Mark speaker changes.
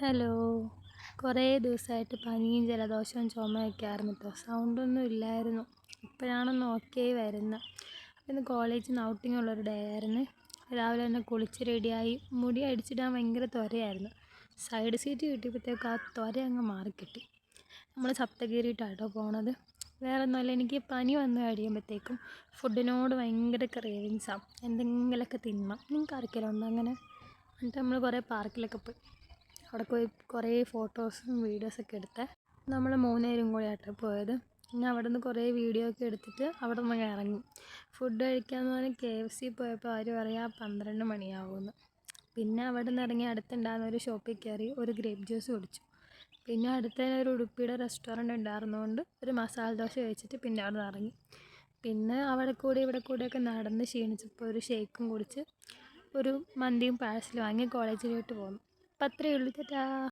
Speaker 1: Hello. കുറേ ദിവസമായിട്ട് പനിയും ജലദോഷവും ചുമയൊക്കെ ആയിരുന്നു കേട്ടോ സൗണ്ടൊന്നും ഇല്ലായിരുന്നു. ഇപ്പോഴാണൊന്ന് ഓക്കെ വരുന്നത്. അപ്പം ഇന്ന് കോളേജിൽ നിന്ന് ഔട്ടിംഗ് ഉള്ളൊരു ഡേ ആയിരുന്നു. രാവിലെ തന്നെ കുളിച്ച് റെഡിയായി മുടി അടിച്ചിടാൻ ഭയങ്കര ത്വരയായിരുന്നു. സൈഡ് സീറ്റ് കിട്ടിയപ്പോഴത്തേക്ക് ആ ത്വര അങ്ങ് മാറിക്കിട്ടി നമ്മൾ സപ്തഗിരിയിട്ടാട്ടോ പോണത്. വേറെ ഒന്നുമല്ല എനിക്ക് പനി വന്നു കഴിയുമ്പോഴത്തേക്കും ഫുഡിനോട് ഭയങ്കര ക്രേവിങ്സാണ് എന്തെങ്കിലുമൊക്കെ തിന്നണം. നിങ്ങൾക്ക് ആർക്കെങ്കിലും ഉണ്ടോ അങ്ങനെ? എന്നിട്ട് നമ്മൾ കുറേ പാർക്കിലൊക്കെ പോയി. അവിടെ പോയി കുറേ ഫോട്ടോസും വീഡിയോസൊക്കെ എടുത്ത്. നമ്മൾ മൂന്നുപേരും കൂടിയാട്ടോ പോയത്. പിന്നെ അവിടെ നിന്ന് കുറേ വീഡിയോ ഒക്കെ എടുത്തിട്ട് അവിടെ നിന്ന് ഇറങ്ങി. ഫുഡ് കഴിക്കാമെന്ന് പറഞ്ഞ് കെ എഫ് സി പോയപ്പോൾ അവർ പറയാ പന്ത്രണ്ട് മണിയാവുമെന്ന് പിന്നെ അവിടെ നിന്ന് ഇറങ്ങി അടുത്തുണ്ടായിരുന്ന ഒരു ഷോപ്പിൽ കയറി ഒരു ഗ്രേപ്പ് ജ്യൂസ് കുടിച്ചു. പിന്നെ അടുത്ത ഒരു ഉടുപ്പിയുടെ റെസ്റ്റോറന്റ് ഉണ്ടായിരുന്നതുകൊണ്ട് ഒരു മസാല ദോശ കഴിച്ചിട്ട് പിന്നെ അവിടെ നിന്ന് ഇറങ്ങി. പിന്നെ അവിടെ കൂടി ഇവിടെ കൂടെയൊക്കെ നടന്ന് ക്ഷീണിച്ചപ്പോൾ ഒരു ഷേക്കും കുടിച്ച് ഒരു മന്തിയും പാഴ്സലും വാങ്ങി കോളേജിലോട്ട് പോന്നു. അപ്പം അത്രയേ ഉള്ളൂ. ചേട്ടാ